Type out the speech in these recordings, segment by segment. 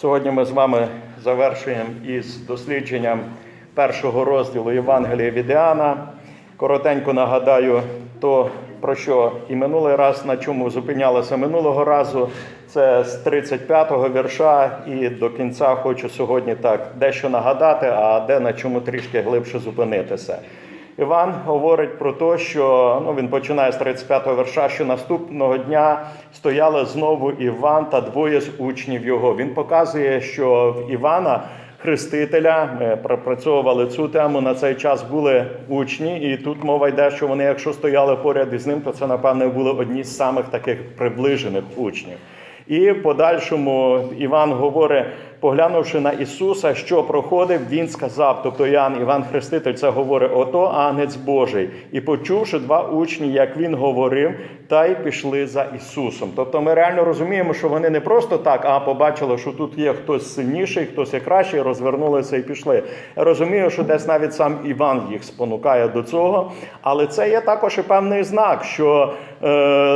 Сьогодні ми з вами завершуємо із дослідженням першого розділу Євангелія від Іоанна. Коротенько нагадаю то, про що і минулий раз, на чому зупинялося минулого разу. Це з 35-го вірша, і до кінця хочу сьогодні так дещо нагадати, а де на чому трішки глибше зупинитися. Іван говорить про те, що ну він починає з 35-го верша, що наступного дня стояли знову Іван та двоє з учнів його. Він показує, що в Івана. Хрестителя, ми пропрацьовували цю тему. На цей час були учні, і тут мова йде, що вони, якщо стояли поряд із ним, то це напевне були одні з самих таких приближених учнів. І в подальшому Іван говорить, поглянувши на Ісуса, що проходив, він сказав, тобто Іоанн, Іван Хреститель, це говорить, ото агнець Божий. І почувши два учні, як він говорив, та й пішли за Ісусом. Тобто ми реально розуміємо, що вони не просто так, а побачили, що тут є хтось сильніший, хтось є кращий, розвернулися і пішли. Я розумію, що десь навіть сам Іван їх спонукає до цього, але це є також і певний знак, що е,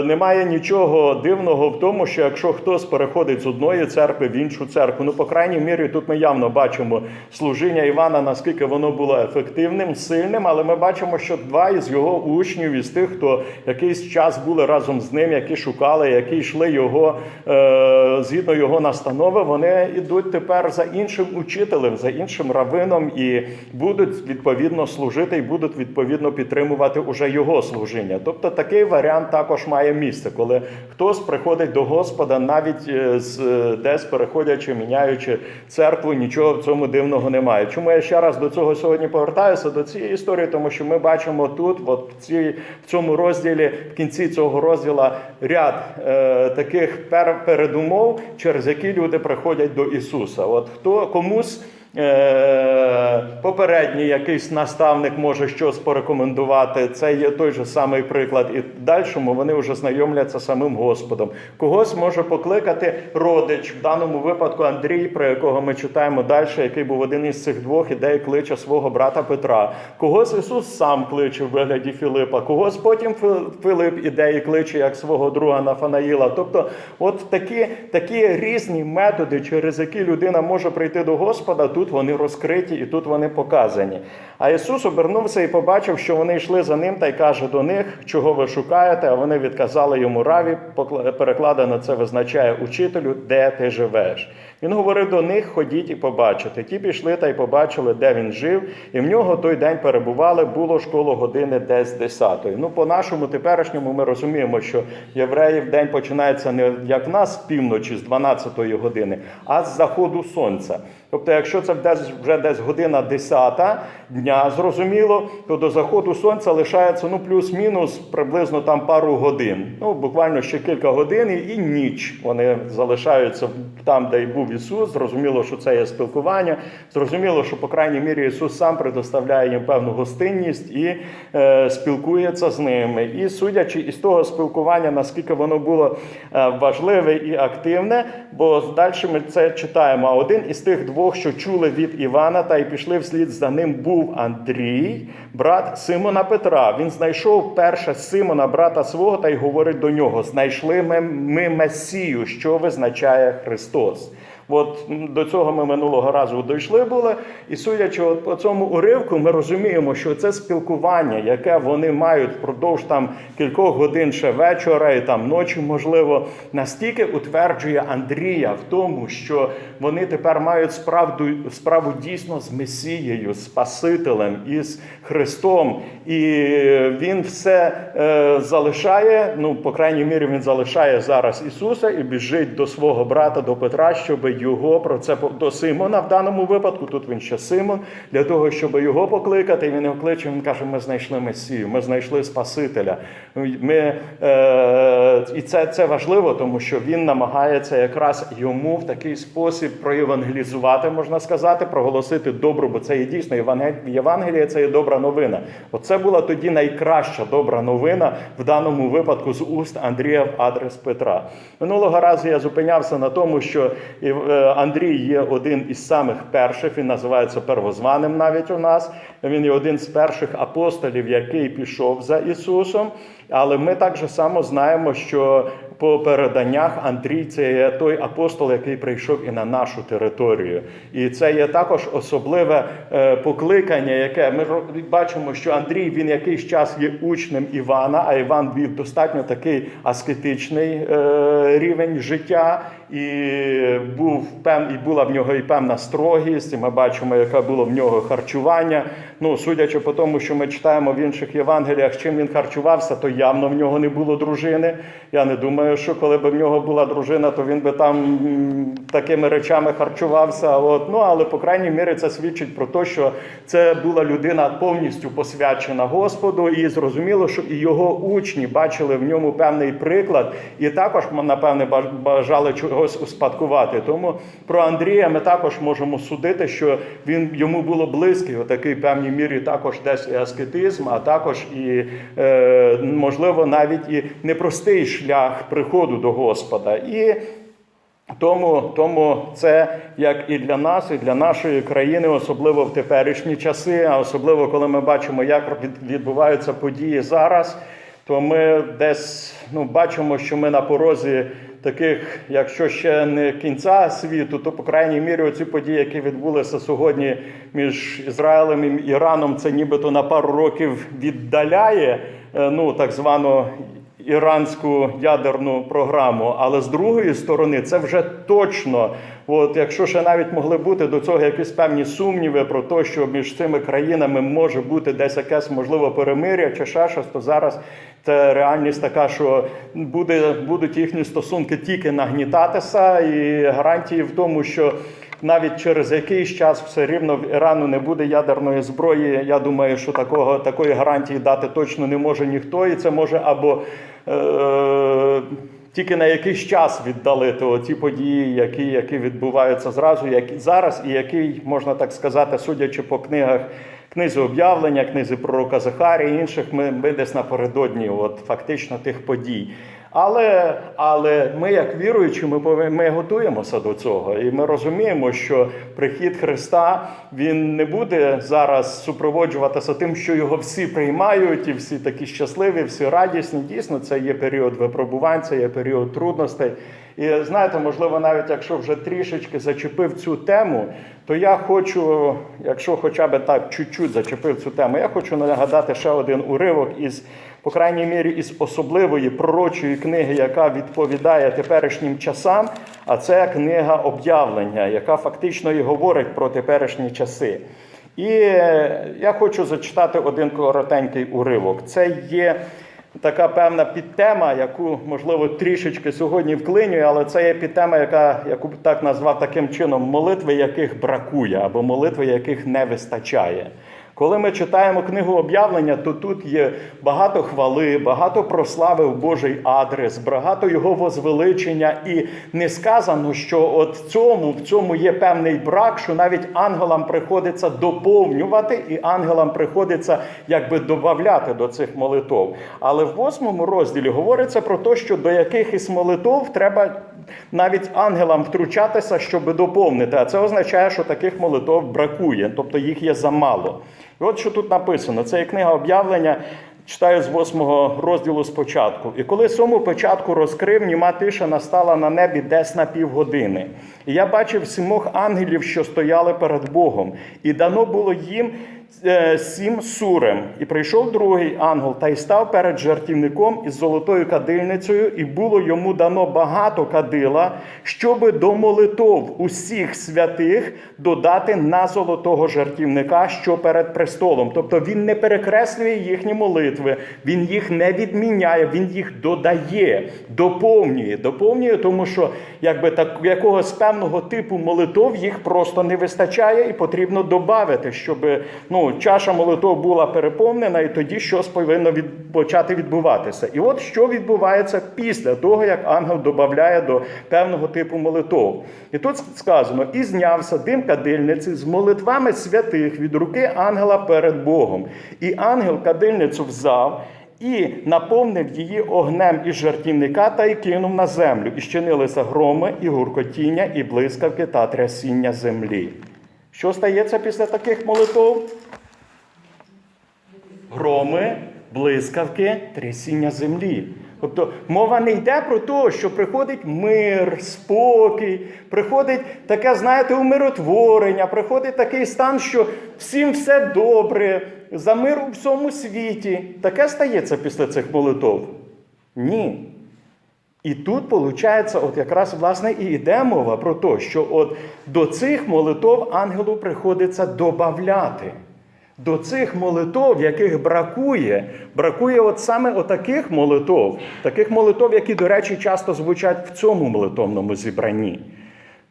немає нічого дивного в тому, що якщо хтось переходить з одної церкви в іншу церкву, ну по крайній мірі тут ми явно бачимо служіння Івана, наскільки воно було ефективним, сильним, але ми бачимо, що два із його учнів, із тих, хто якийсь час були разом з ним, які шукали, які йшли його е, згідно його настанови, вони йдуть тепер за іншим учителем, за іншим равином і будуть відповідно служити, і будуть відповідно підтримувати уже його служіння. Тобто такий варіант також має місце, коли хтось приходить до Господа, навіть е, з е, десь переходячи, міняючи церкву, нічого в цьому дивного немає. Чому я ще раз до цього сьогодні повертаюся до цієї історії? Тому що ми бачимо тут, от в, цій, в цьому розділі, в кінці цього розділу, ряд е, таких пер, передумов, через які люди приходять до Ісуса. От хто комусь. Е, Попередній якийсь наставник може щось порекомендувати. Це є той же самий приклад. І в дальшому вони вже знайомляться самим Господом. Когось може покликати родич, в даному випадку Андрій, про якого ми читаємо далі, який був один із цих двох, іде і кличе свого брата Петра. Когось Ісус сам кличе в вигляді Філипа, когось потім Филип іде і кличе як свого друга Нафанаїла. Тобто, от такі, такі різні методи, через які людина може прийти до Господа. Тут вони розкриті і тут вони показані. А Ісус обернувся і побачив, що вони йшли за ним та й каже до них, чого ви шукаєте. А вони відказали йому раві. Перекладено це визначає учителю, де ти живеш. Він говорив до них: ходіть і побачите. Ті пішли та й побачили, де він жив, і в нього той день перебували, було школу години десь десятої. Ну, по нашому теперішньому ми розуміємо, що євреїв день починається не як в нас з півночі, з 12-ї години, а з заходу сонця. Тобто, якщо це десь вже десь година 10 дня, зрозуміло, то до заходу сонця лишається ну плюс-мінус приблизно там пару годин. Ну буквально ще кілька годин і ніч. Вони залишаються там, де й був Ісус. Зрозуміло, що це є спілкування. Зрозуміло, що по крайній мірі Ісус сам предоставляє їм певну гостинність і е, спілкується з ними. І судячи із того спілкування, наскільки воно було е, важливе і активне, бо далі ми це читаємо. А один із тих двох двох, що чули від Івана, та й пішли вслід за ним, був Андрій, брат Симона Петра. Він знайшов перше Симона, брата свого, та й говорить до нього: знайшли ми, ми Месію, що визначає Христос. От до цього ми минулого разу дійшли були, і судячи от по цьому уривку, ми розуміємо, що це спілкування, яке вони мають впродовж там кількох годин ще вечора і там ночі, можливо, настільки утверджує Андрія в тому, що вони тепер мають справду, справу дійсно з Месією, з Спасителем із Христом. І він все е, залишає. Ну, по крайній мірі, він залишає зараз Ісуса і біжить до свого брата, до Петра, щоб його про це до Симона в даному випадку. Тут він ще Симон, для того, щоб його покликати. Він його кличе. Він каже: Ми знайшли Месію, ми знайшли Спасителя. Ми, е, І це, це важливо, тому що він намагається якраз йому в такий спосіб проєвангелізувати, можна сказати, проголосити добру, бо це є дійсно Євангеліє, це є добра новина. Оце була тоді найкраща добра новина в даному випадку з уст Андрія в адрес Петра. Минулого разу я зупинявся на тому, що Андрій є один із самих перших, він називається первозваним навіть у нас. Він є один з перших апостолів, який пішов за Ісусом. Але ми так само знаємо, що по переданнях Андрій це є той апостол, який прийшов і на нашу територію. І це є також особливе е, покликання, яке ми бачимо, що Андрій він якийсь час є учнем Івана, а Іван вів достатньо такий аскетичний е, рівень життя. І був і була в нього і певна строгість, і ми бачимо, яке було в нього харчування. Ну, судячи по тому, що ми читаємо в інших Євангеліях, чим він харчувався, то явно в нього не було дружини. Я не думаю, що коли б в нього була дружина, то він би там такими речами харчувався. От. Ну, але, по крайній мірі, це свідчить про те, що це була людина повністю посвячена Господу, і зрозуміло, що і його учні бачили в ньому певний приклад, і також, напевне, баж- бажали чогось успадкувати. Тому про Андрія ми також можемо судити, що він йому було близький, отакий певній мірі також десь і аскетизм, а також і е, можливо навіть і непростий шлях приходу до Господа. І тому, тому це як і для нас, і для нашої країни, особливо в теперішні часи, а особливо коли ми бачимо, як відбуваються події зараз, то ми десь ну, бачимо, що ми на порозі таких, якщо ще не кінця світу, то по крайній мірі оці події, які відбулися сьогодні між Ізраїлем і Іраном, це нібито на пару років віддаляє е, ну, так звану іранську ядерну програму. Але з другої сторони, це вже точно. От якщо ще навіть могли бути до цього якісь певні сумніви про те, що між цими країнами може бути десь якесь можливо перемиря чи ще щось, то зараз це реальність така, що буде, будуть їхні стосунки тільки нагнітатися, і гарантії в тому, що навіть через якийсь час все рівно в Ірану не буде ядерної зброї. Я думаю, що такого такої гарантії дати точно не може ніхто, і це може або е, тільки на якийсь час віддалити оці події, які, які відбуваються зразу, які зараз, і який можна так сказати, судячи по книгах. Книзі об'явлення, книзі пророка Захарія і інших, ми, ми десь напередодні, от фактично тих подій. Але, але ми, як віруючі, ми, ми готуємося до цього, і ми розуміємо, що прихід Христа він не буде зараз супроводжуватися тим, що його всі приймають, і всі такі щасливі, всі радісні. Дійсно, це є період випробувань, це є період трудностей. І знаєте, можливо, навіть якщо вже трішечки зачепив цю тему, то я хочу, якщо хоча б так чуть-чуть зачепив цю тему, я хочу нагадати ще один уривок із, по крайній мірі, із особливої пророчої книги, яка відповідає теперішнім часам. А це книга об'явлення, яка фактично і говорить про теперішні часи. І е, я хочу зачитати один коротенький уривок. Це є така певна підтема, яку можливо трішечки сьогодні вклинює, але це є підтема, яка яку так назвав таким чином молитви, яких бракує, або молитви, яких не вистачає. Коли ми читаємо книгу об'явлення, то тут є багато хвали, багато прослави в Божий адрес, багато його возвеличення, і не сказано, що от цьому в цьому є певний брак, що навіть ангелам приходиться доповнювати, і ангелам приходиться якби додати до цих молитов. Але в восьмому розділі говориться про те, що до якихось молитов треба навіть ангелам втручатися, щоб доповнити. А це означає, що таких молитов бракує, тобто їх є замало. І от що тут написано: це є книга об'явлення. Читаю з восьмого розділу спочатку. І коли сьому початку розкрив, німа тиша настала на небі десь на півгодини. І я бачив сімох ангелів, що стояли перед Богом, і дано було їм сім сурем. І прийшов другий ангел та й став перед жертівником із золотою кадильницею, і було йому дано багато кадила, щоби до молитов усіх святих додати на золотого жертівника, що перед престолом. Тобто він не перекреслює їхні молитви, він їх не відміняє, він їх додає, доповнює, доповнює, тому що якби так якогось певного типу молитов їх просто не вистачає, і потрібно додати, щоб ну, чаша молитов була переповнена, і тоді щось повинно від, почати відбуватися. І от що відбувається після того, як ангел додає до певного типу молитов. І тут сказано: і знявся дим кадильниці з молитвами святих від руки ангела перед Богом. І ангел кадильницю взяв. І наповнив її огнем із жартівника та й кинув на землю, і щинилися громи, і гуркотіння, і блискавки та трясіння землі. Що стається після таких молитов? Громи, блискавки, трясіння землі. Тобто мова не йде про те, що приходить мир, спокій, приходить таке, знаєте, умиротворення, приходить такий стан, що всім все добре, за мир у всьому світі. Таке стається після цих молитов? Ні. І тут, виходить, от якраз власне і йде мова про те, що от до цих молитов ангелу приходиться додати. До цих молитов, яких бракує, бракує от саме отаких молитов, таких молитов, які, до речі, часто звучать в цьому молитовному зібранні.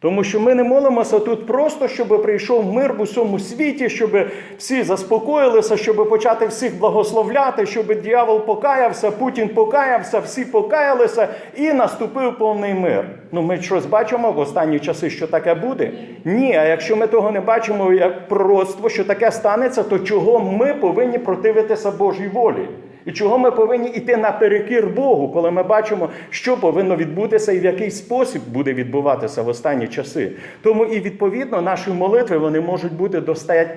Тому що ми не молимося тут просто, щоб прийшов мир в усьому світі, щоб всі заспокоїлися, щоб почати всіх благословляти, щоб дьявол покаявся, Путін покаявся, всі покаялися і наступив повний мир. Ну ми щось бачимо в останні часи, що таке буде? Ні, а якщо ми того не бачимо як пророцтво, що таке станеться, то чого ми повинні противитися Божій волі? І чого ми повинні йти наперекір Богу, коли ми бачимо, що повинно відбутися і в який спосіб буде відбуватися в останні часи. Тому і відповідно наші молитви вони можуть бути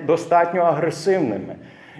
достатньо агресивними.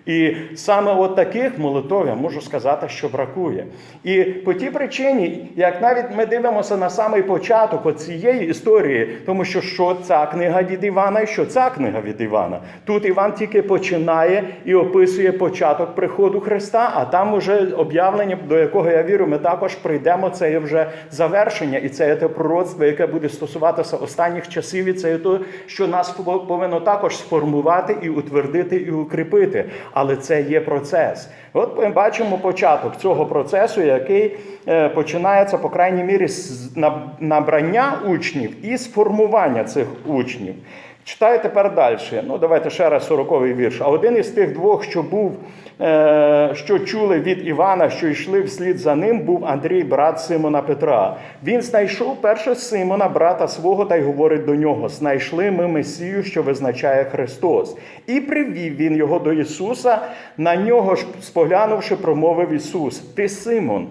І саме от таких молитов я можу сказати, що бракує. І по тій причині, як навіть ми дивимося на самий початок цієї історії, тому що що ця книга від Івана і що ця книга від Івана. Тут Іван тільки починає і описує початок приходу Христа, а там уже об'явлення, до якого я вірю, ми також прийдемо. Це є вже завершення, і це є те пророцтво, яке буде стосуватися останніх часів, і це є те, що нас повинно також сформувати і утвердити, і укріпити але це є процес. От ми бачимо початок цього процесу, який е, починається, по крайній мірі, з набрання учнів і з формування цих учнів. Читаю тепер далі. Ну, давайте ще раз сороковий вірш. А один із тих двох, що був, е, що чули від Івана, що йшли вслід за ним, був Андрій, брат Симона Петра. Він знайшов перше Симона, брата свого, та й говорить до нього: Знайшли ми Месію, що визначає Христос. І привів він його до Ісуса. На нього ж, споглянувши, промовив Ісус: Ти Симон,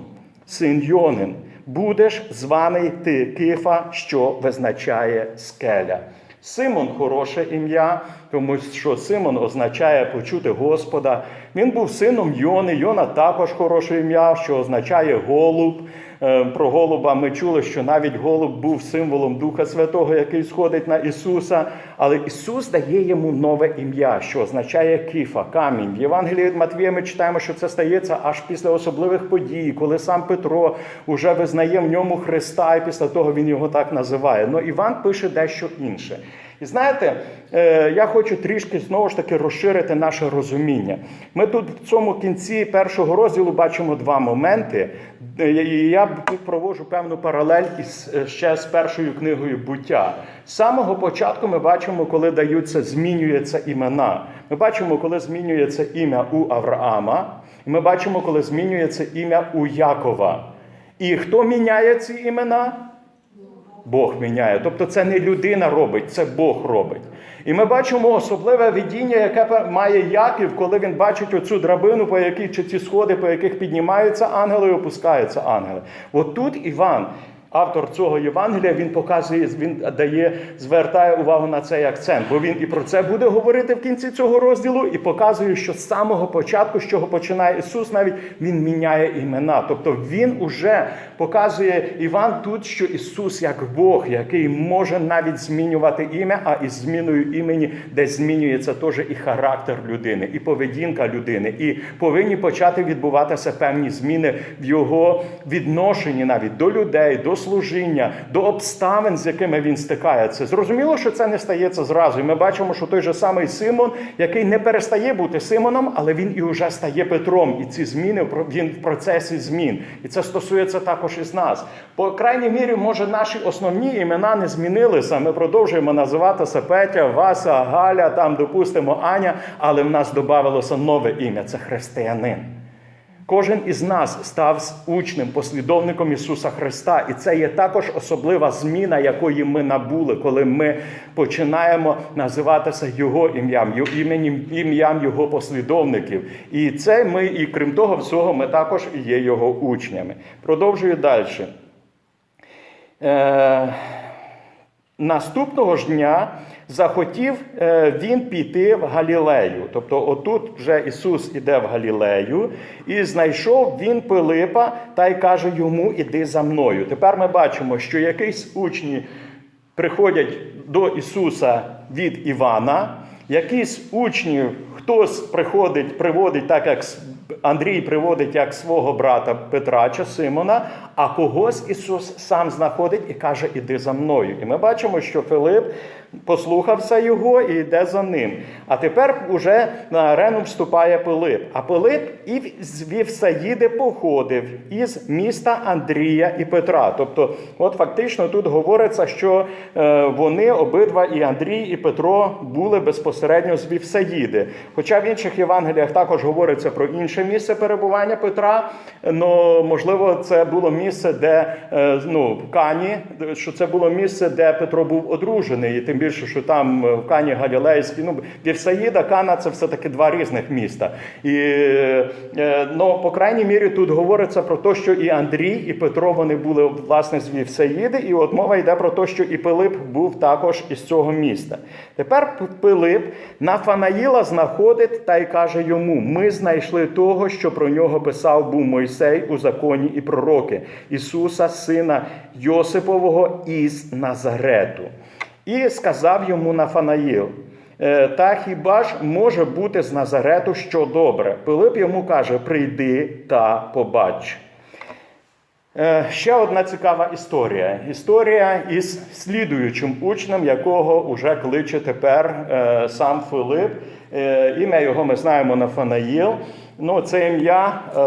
син Йонин, будеш званий ти Кифа, що визначає скеля. Симон хороше ім'я, тому що Симон означає почути Господа. Він був сином Йони. Йона також хороше ім'я, що означає голуб. Е, про голуба ми чули, що навіть голуб був символом Духа Святого, який сходить на Ісуса. Але Ісус дає йому нове ім'я, що означає кіфа, камінь. В Євангелії від Матвія ми читаємо, що це стається аж після особливих подій, коли сам Петро вже визнає в ньому Христа, і після того він його так називає. Но Іван пише дещо інше. І знаєте, е, я хочу трішки знову ж таки розширити наше розуміння. Ми тут в цьому кінці першого розділу бачимо два моменти. Е, і я проводжу певну паралель із е, ще з першою книгою буття. З самого початку ми бачимо, коли даються, змінюються імена. Ми бачимо, коли змінюється ім'я у Авраама, і ми бачимо, коли змінюється ім'я у Якова. І хто міняє ці імена? Бог міняє. Тобто це не людина робить, це Бог робить. І ми бачимо особливе видіння, яке має Яків, коли він бачить оцю драбину, по якій чи ці сходи, по яких піднімаються ангели і опускаються ангели. От тут Іван автор цього Євангелія він показує, він дає, звертає увагу на цей акцент, бо він і про це буде говорити в кінці цього розділу, і показує, що з самого початку, з чого починає Ісус, навіть Він міняє імена. Тобто Він уже показує Іван тут, що Ісус як Бог, який може навіть змінювати ім'я, а із зміною імені, десь змінюється теж і характер людини, і поведінка людини, і повинні почати відбуватися певні зміни в його відношенні навіть до людей, до служіння, до обставин, з якими він стикається. Зрозуміло, що це не стається зразу. І ми бачимо, що той же самий Симон, який не перестає бути Симоном, але він і вже стає Петром. І ці зміни він в процесі змін. І це стосується також із нас. По крайній мірі, може, наші основні імена не змінилися. Ми продовжуємо називатися Петя, Вася, Галя, там, допустимо, Аня, але в нас додавалося нове ім'я це християнин. Кожен із нас став учнем, послідовником Ісуса Христа, і це є також особлива зміна, якої ми набули, коли ми починаємо називатися Його ім'ям, іменем ім'ям Його послідовників. І це ми, і крім того, всього, ми також є Його учнями. Продовжую далі. Е... Наступного ж дня захотів е, він піти в Галілею. Тобто, отут вже Ісус іде в Галілею, і знайшов він Пилипа та й каже йому: Іди за мною. Тепер ми бачимо, що якісь учні приходять до Ісуса від Івана, якісь учні, хтось приходить, приводить так, як Андрій приводить як свого брата Петра чи Симона, а когось Ісус сам знаходить і каже: Іди за мною. І ми бачимо, що Филип послухався його і йде за ним. А тепер уже на арену вступає Пилип. А Пилип і з Вівсаїди походив із міста Андрія і Петра. Тобто, от фактично тут говориться, що е, вони обидва, і Андрій, і Петро, були безпосередньо з Вівсаїди. Хоча в інших Євангеліях також говориться про інше місце перебування Петра, але можливо це було місце, де е, ну, в Кані, що це було місце, де Петро був одружений, і тим більше, що там е, в Кані Галілейській, ну Вівсаїда, Кана це все-таки два різних міста. І е, ну, по крайній мірі тут говориться про те, що і Андрій, і Петро вони були власне з Вівсаїди, і от мова йде про те, що і Пилип був також із цього міста. Тепер Пилип Нафанаїла знаходить та й каже йому: Ми знайшли того, що про нього писав був Мойсей у законі і пророки, Ісуса, сина Йосипового із Назарету. І сказав йому Нафанаїл. «Е, Та хіба ж може бути з Назарету що добре? Пилип йому каже: Прийди та побач. Е, Ще одна цікава історія. Історія із слідуючим учнем, якого уже кличе тепер е, сам Филип. Е, Ім'я його ми знаємо Нафанаїл. Ну, це ім'я е,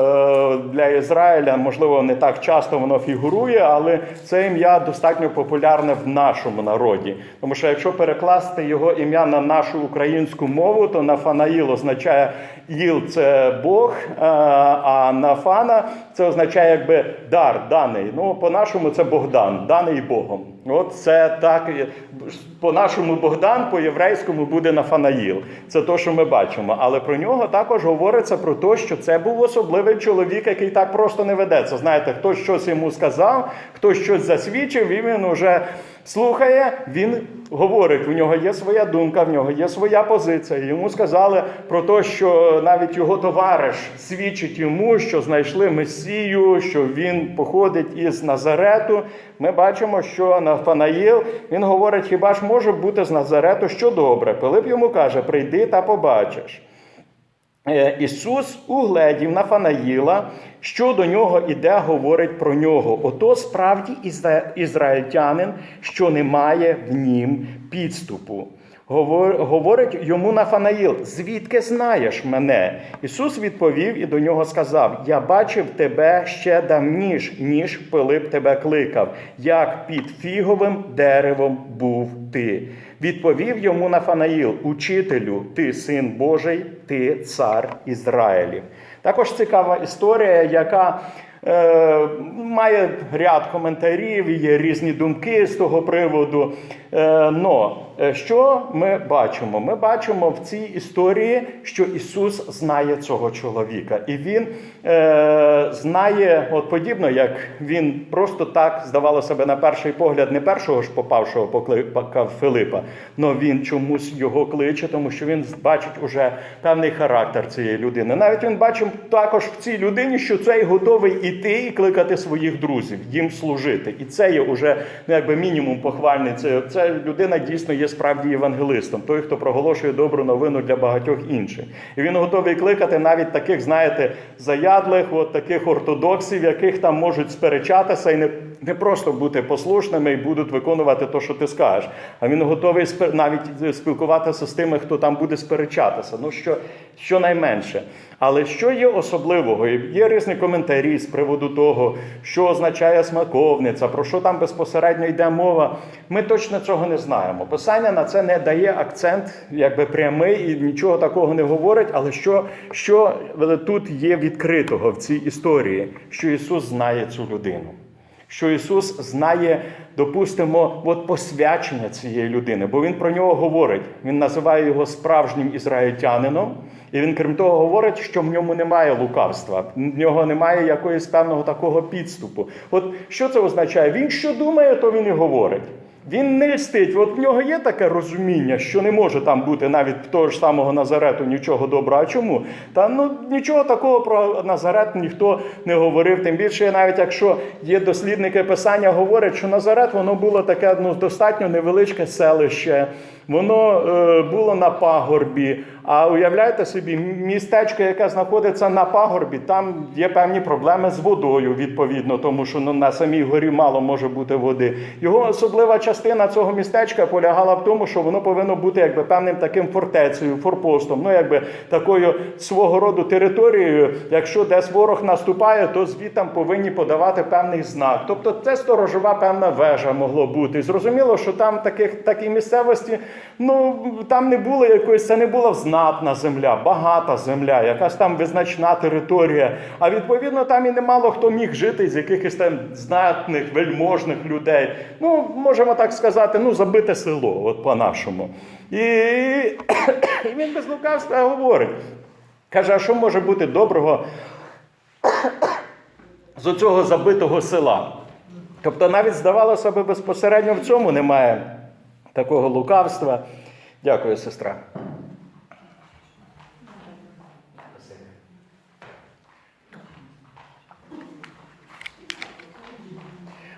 для Ізраїля, можливо, не так часто воно фігурує, але це ім'я достатньо популярне в нашому народі. Тому що якщо перекласти його ім'я на нашу українську мову, то Нафанаїл означає Іл це Бог, е, а Нафана це означає якби дар, даний. Ну, по-нашому це Богдан, даний Богом. От це так. По-нашому Богдан, по-єврейському буде Нафанаїл. Це те, що ми бачимо. Але про нього також говориться про те, що це був особливий чоловік, який так просто не ведеться. Знаєте, хтось щось йому сказав, хтось щось засвідчив, і він уже слухає, він говорить, у нього є своя думка, в нього є своя позиція. Йому сказали про те, що навіть його товариш свідчить йому, що знайшли Месію, що він походить із Назарету. Ми бачимо, що Нафанаїл він говорить: хіба ж може бути з Назарету що добре? Пилип йому каже: прийди та побачиш. Е, Ісус угледів Нафанаїла, що до нього іде, говорить про нього. Ото справді ізра- ізраїльтянин, що не має в нім підступу. Говор- Говорить йому Нафанаїл, звідки знаєш мене? Ісус відповів і до нього сказав: Я бачив тебе ще давніш, ніж Пилип тебе кликав, як під фіговим деревом був ти. Відповів йому Нафанаїл, учителю, ти син Божий, ти цар Ізраїлів. Також цікава історія, яка е, має ряд коментарів, є різні думки з того приводу. Е, но що ми бачимо? Ми бачимо в цій історії, що Ісус знає цього чоловіка, і Він е, знає, от подібно, як він просто так здавало себе на перший погляд, не першого ж попавшого покликав Филипа, але він чомусь його кличе, тому що він бачить уже певний характер цієї людини. Навіть він бачив також в цій людині, що цей готовий іти і кликати своїх друзів, їм служити. І це є уже ну, якби мінімум похвальний. Це, це людина дійсно є справді євангелистом, той, хто проголошує добру новину для багатьох інших. І він готовий кликати навіть таких, знаєте, заядлих, от таких ортодоксів, яких там можуть сперечатися і не, не просто бути послушними і будуть виконувати те, що ти скажеш. А він готовий навіть спілкуватися з тими, хто там буде сперечатися. Ну що, що найменше. Але що є особливого? І Є різні коментарі з приводу того, що означає смаковниця, про що там безпосередньо йде мова. Ми точно цього не знаємо. Писання на це не дає акцент, якби прямий і нічого такого не говорить. Але що, що тут є відкритого в цій історії, що Ісус знає цю людину? Що Ісус знає, допустимо, от посвячення цієї людини, бо Він про нього говорить. Він називає його справжнім ізраїльтянином, і він, крім того, говорить, що в ньому немає лукавства, в нього немає якоїсь певного такого підступу. От що це означає? Він що думає, то він і говорить. Він не льстить. От в нього є таке розуміння, що не може там бути навіть того ж самого Назарету нічого доброго. А чому? Та ну нічого такого про Назарет ніхто не говорив. Тим більше, навіть якщо є дослідники писання, говорять, що Назарет воно було таке ну, достатньо невеличке селище. Воно е, було на пагорбі. А уявляєте собі, містечко, яке знаходиться на пагорбі, там є певні проблеми з водою, відповідно, тому що ну, на самій горі мало може бути води. Його особлива частина цього містечка полягала в тому, що воно повинно бути якби певним таким фортецею, форпостом, ну якби такою свого роду територією. Якщо десь ворог наступає, то звітам повинні подавати певний знак. Тобто це сторожова певна вежа могло бути. Зрозуміло, що там таких такій місцевості, ну там не було якоїсь, це не була знатна земля, багата земля, якась там визначна територія. А відповідно там і немало хто міг жити з якихось там знатних, вельможних людей. Ну, можемо так сказати, ну, забите село, от по-нашому. І, і він без лукавства говорить. Каже, а що може бути доброго з оцього забитого села? Тобто навіть здавалося би, безпосередньо в цьому немає такого лукавства. Дякую, сестра.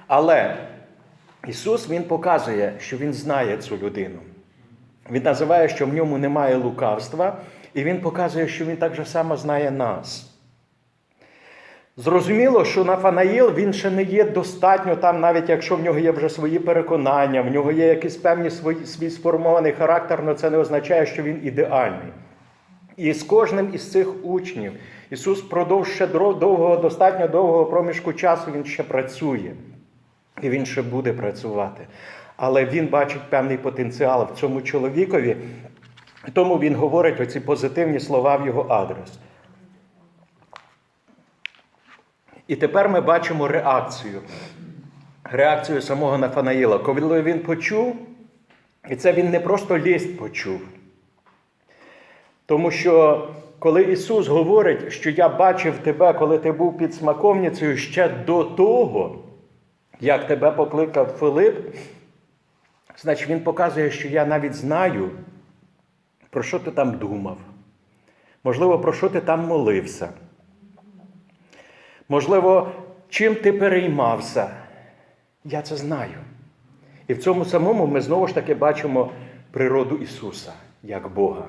Але Ісус Він показує, що Він знає цю людину. Він називає, що в ньому немає лукавства, і Він показує, що Він так же само знає нас. Зрозуміло, що Нафанаїл він ще не є достатньо там, навіть якщо в нього є вже свої переконання, в нього є якийсь певний свій, свій сформований характер, але це не означає, що він ідеальний. І з кожним із цих учнів Ісус впродовж ще довгого, достатньо довгого проміжку часу Він ще працює. І він ще буде працювати. Але він бачить певний потенціал в цьому чоловікові, тому він говорить оці позитивні слова в його адрес. І тепер ми бачимо реакцію. Реакцію самого Нафанаїла. Коли він почув, і це він не просто лість почув. Тому що коли Ісус говорить, що я бачив тебе, коли ти був під смаковницею ще до того, як тебе покликав Филип, значить він показує, що я навіть знаю, про що ти там думав. Можливо, про що ти там молився. Можливо, чим ти переймався. Я це знаю. І в цьому самому ми знову ж таки бачимо природу Ісуса як Бога.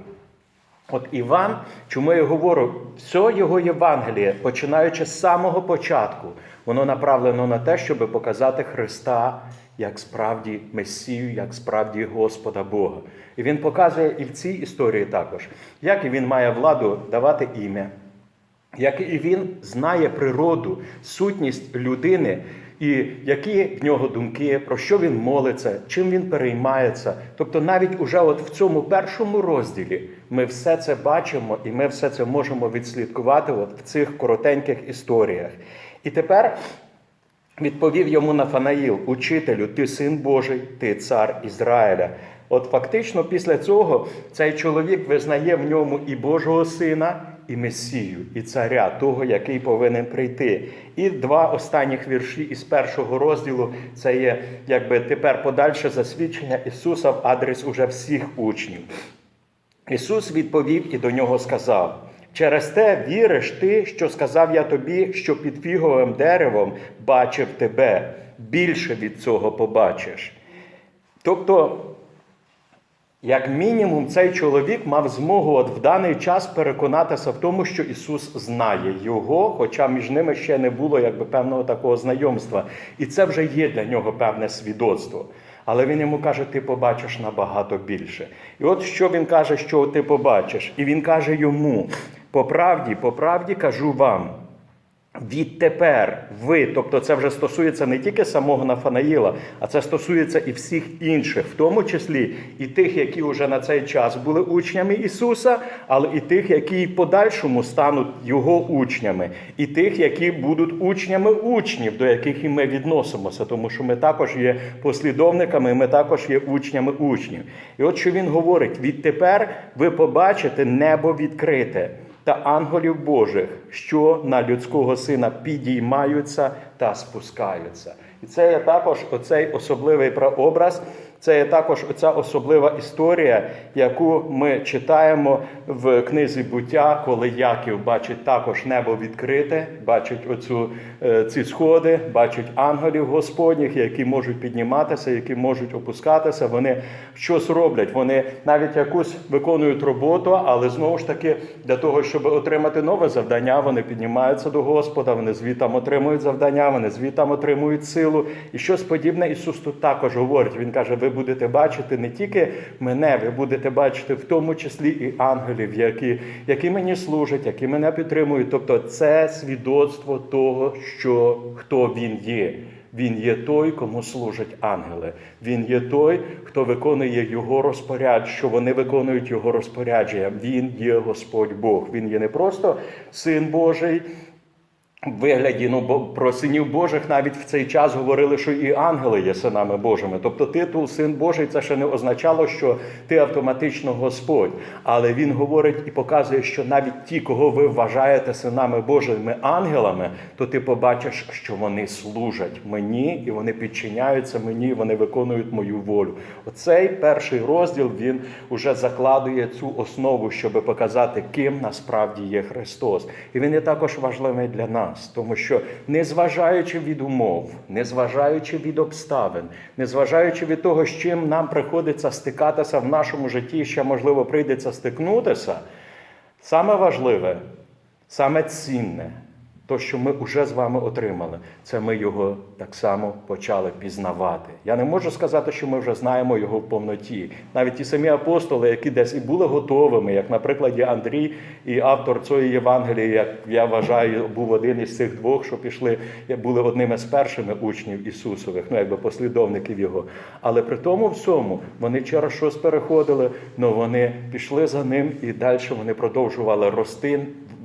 От Іван, чому я говорю, все його Євангеліє, починаючи з самого початку, воно направлено на те, щоб показати Христа як справді Месію, як справді Господа Бога. І він показує і в цій історії також, як і він має владу давати ім'я, як і він знає природу, сутність людини, і які в нього думки, про що він молиться, чим він переймається. Тобто, навіть уже от в цьому першому розділі ми все це бачимо і ми все це можемо відслідкувати от в цих коротеньких історіях. І тепер відповів йому Нафанаїл, учителю, ти син Божий, ти цар Ізраїля. От фактично після цього цей чоловік визнає в ньому і Божого сина, і Месію, і царя, того, який повинен прийти. І два останніх вірші із першого розділу це є якби тепер подальше засвідчення Ісуса в адрес уже всіх учнів. Ісус відповів і до нього сказав: через те віриш ти, що сказав я тобі, що під фіговим деревом бачив тебе, більше від цього побачиш. Тобто, як мінімум, цей чоловік мав змогу от в даний час переконатися в тому, що Ісус знає його, хоча між ними ще не було якби певного такого знайомства. І це вже є для нього певне свідоцтво. Але він йому каже, ти побачиш набагато більше. І от що він каже, що ти побачиш? І він каже йому: по правді, по правді кажу вам. Відтепер ви, тобто це вже стосується не тільки самого Нафанаїла, а це стосується і всіх інших, в тому числі і тих, які вже на цей час були учнями Ісуса, але і тих, які в подальшому стануть Його учнями, і тих, які будуть учнями учнів, до яких і ми відносимося, тому що ми також є послідовниками, ми також є учнями учнів. І от що він говорить: відтепер ви побачите небо відкрите та ангелів Божих, що на людського сина підіймаються та спускаються. І це є також оцей особливий прообраз. Це є також оця особлива історія, яку ми читаємо в книзі буття, коли Яків бачить також небо відкрите, бачить оцю, е, ці сходи, бачить ангелів Господніх, які можуть підніматися, які можуть опускатися. Вони щось роблять. Вони навіть якусь виконують роботу, але знову ж таки для того, щоб отримати нове завдання, вони піднімаються до Господа, вони звітам отримують завдання, вони звітам отримують силу. І щось подібне Ісус тут також говорить. Він каже: ви будете бачити не тільки мене, ви будете бачити в тому числі і ангелів, які, які мені служать, які мене підтримують. Тобто, це свідоцтво того, що хто він є. Він є той, кому служать ангели. Він є той, хто виконує його розпоряд, що вони виконують його розпорядження. Він є Господь Бог. Він є не просто син Божий. Вигляді ну, про синів Божих навіть в цей час говорили, що і ангели є синами Божими. Тобто титул Син Божий це ще не означало, що ти автоматично Господь. Але він говорить і показує, що навіть ті, кого ви вважаєте синами Божими ангелами, то ти побачиш, що вони служать мені і вони підчиняються мені, вони виконують мою волю. Оцей перший розділ він уже закладує цю основу, щоб показати, ким насправді є Христос. І він є також важливий для нас тому що незважаючи від умов, незважаючи від обставин, незважаючи від того, з чим нам приходиться стикатися в нашому житті, ще можливо прийдеться стикнутися, саме важливе, саме цінне, то, що ми вже з вами отримали, це ми його так само почали пізнавати. Я не можу сказати, що ми вже знаємо його в повноті. Навіть ті самі апостоли, які десь і були готовими, як, наприклад, Андрій і автор цієї Євангелії, як я вважаю, був один із цих двох, що пішли, були одними з першими учнів Ісусових, ну якби послідовників його. Але при тому всьому вони через щось переходили, але вони пішли за ним і далі вони продовжували рости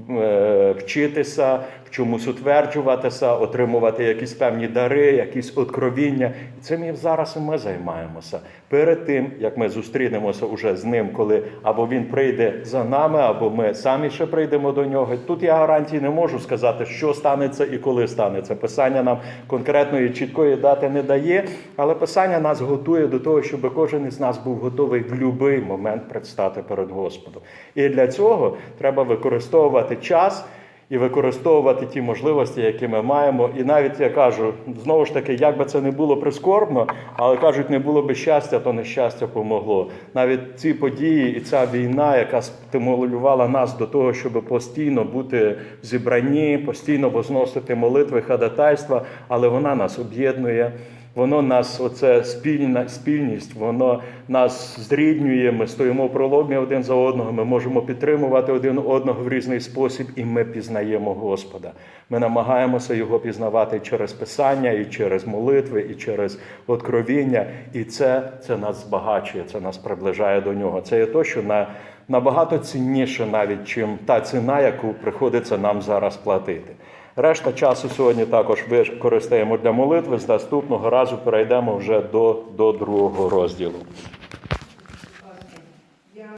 е, вчитися, чомусь утверджуватися, отримувати якісь певні дари, якісь откровіння. І цим і зараз і ми займаємося. Перед тим, як ми зустрінемося уже з ним, коли або він прийде за нами, або ми самі ще прийдемо до нього. Тут я гарантії не можу сказати, що станеться і коли станеться. Писання нам конкретної чіткої дати не дає, але писання нас готує до того, щоб кожен із нас був готовий в будь-який момент предстати перед Господом. І для цього треба використовувати час. І використовувати ті можливості, які ми маємо. І навіть я кажу, знову ж таки, як би це не було прискорбно, але кажуть, не було би щастя, то нещастя помогло. Навіть ці події і ця війна, яка стимулювала нас до того, щоб постійно бути в зібранні, постійно возносити молитви, ходатайства, але вона нас об'єднує. Воно нас, оце спільна спільність, воно нас зріднює. Ми стоїмо в проломі один за одного. Ми можемо підтримувати один одного в різний спосіб, і ми пізнаємо Господа. Ми намагаємося його пізнавати через писання, і через молитви, і через откровіння. І це, це нас збагачує, це нас приближає до нього. Це є то, що на, набагато цінніше, навіть чим та ціна, яку приходиться нам зараз платити. Решта часу сьогодні також використаємо для молитви. З наступного разу перейдемо вже до, до другого розділу.